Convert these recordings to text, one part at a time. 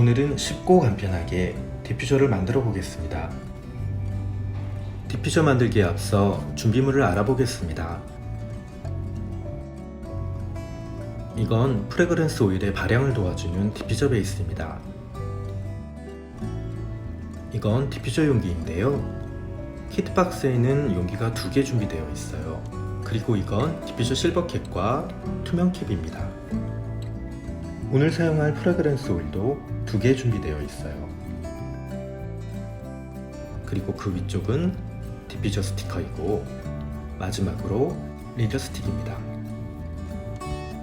오늘은 쉽고 간편하게 디퓨저를 만들어 보겠습니다. 디퓨저 만들기에 앞서 준비물을 알아보겠습니다. 이건 프레그런스 오일의 발향을 도와주는 디퓨저 베이스입니다. 이건 디퓨저 용기인데요. 키트박스에는 용기가 두 개 준비되어 있어요. 그리고 이건 디퓨저 실버캡과 투명 캡입니다. 오늘 사용할 프레그런스 오일도 두 개 준비되어 있어요. 그리고 그 위쪽은 디퓨저 스티커이고 마지막으로 리더 스틱입니다.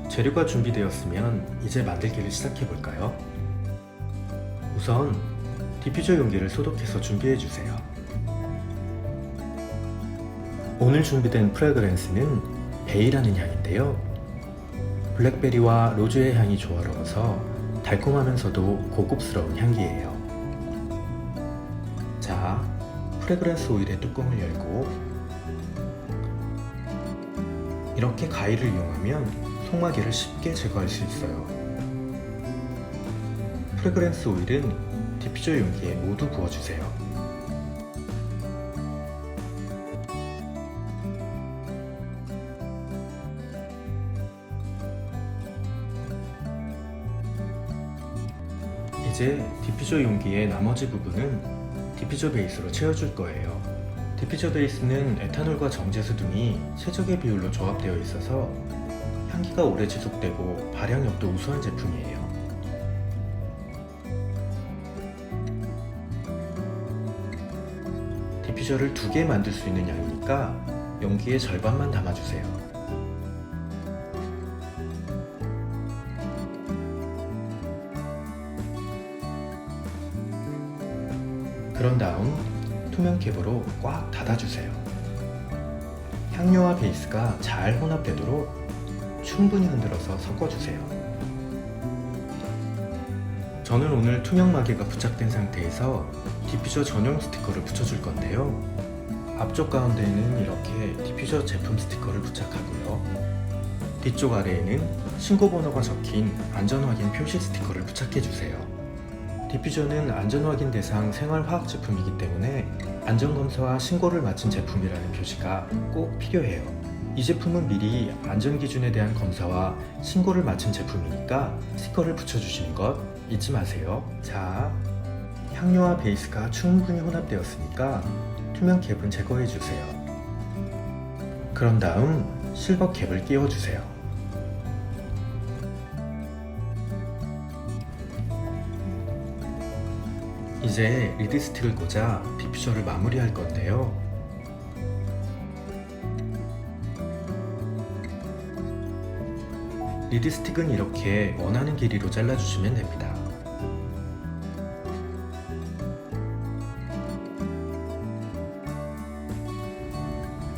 재료가 준비되었으면 이제 만들기를 시작해 볼까요? 우선 디퓨저 용기를 소독해서 준비해 주세요. 오늘 준비된 프레그런스는 베이라는 향인데요. 블랙베리와 로즈의 향이 조화로워서 달콤하면서도 고급스러운 향기예요. 자, 프레그런스 오일의 뚜껑을 열고 이렇게 가위를 이용하면 송마기를 쉽게 제거할 수 있어요. 프레그런스 오일은 디퓨저 용기에 모두 부어주세요. 이제 디퓨저 용기의 나머지 부분은 디퓨저 베이스로 채워줄 거예요. 디퓨저 베이스는 에탄올과 정제수 등이 최적의 비율로 조합되어 있어서 향기가 오래 지속되고 발향력도 우수한 제품이에요. 디퓨저를 두 개 만들 수 있는 양이니까 용기의 절반만 담아주세요. 그런 다음 투명 캡으로 꽉 닫아주세요. 향료와 베이스가 잘 혼합되도록 충분히 흔들어서 섞어주세요. 저는 오늘 투명 마개가 부착된 상태에서 디퓨저 전용 스티커를 붙여줄 건데요. 앞쪽 가운데에는 이렇게 디퓨저 제품 스티커를 부착하고요. 뒤쪽 아래에는 신고 번호가 적힌 안전 확인 표시 스티커를 부착해 주세요. 디퓨저는 안전확인 대상 생활화학 제품이기 때문에 안전검사와 신고를 마친 제품이라는 표시가 꼭 필요해요. 이 제품은 미리 안전기준에 대한 검사와 신고를 마친 제품이니까 스티커를 붙여주시는 것 잊지 마세요. 자, 향료와 베이스가 충분히 혼합되었으니까 투명 캡은 제거해주세요. 그런 다음 실버 캡을 끼워주세요. 이제 리드 스틱을 꽂아 디퓨저를 마무리할 건데요. 리드 스틱은 이렇게 원하는 길이로 잘라주시면 됩니다.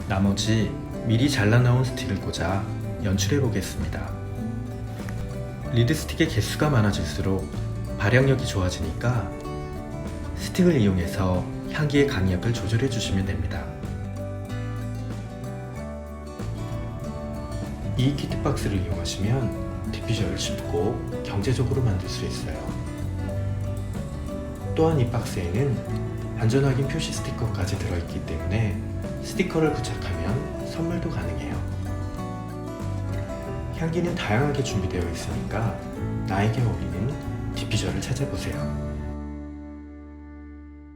나머지 미리 잘라나온 스틱을 꽂아 연출해 보겠습니다. 리드 스틱의 개수가 많아질수록 발향력이 좋아지니까 스틱을 이용해서 향기의 강약을 조절해 주시면 됩니다. 이 키트박스를 이용하시면 디퓨저를 쉽고 경제적으로 만들 수 있어요. 또한 이 박스에는 안전 확인 표시 스티커까지 들어있기 때문에 스티커를 부착하면 선물도 가능해요. 향기는 다양하게 준비되어 있으니까 나에게 어울리는 디퓨저를 찾아보세요.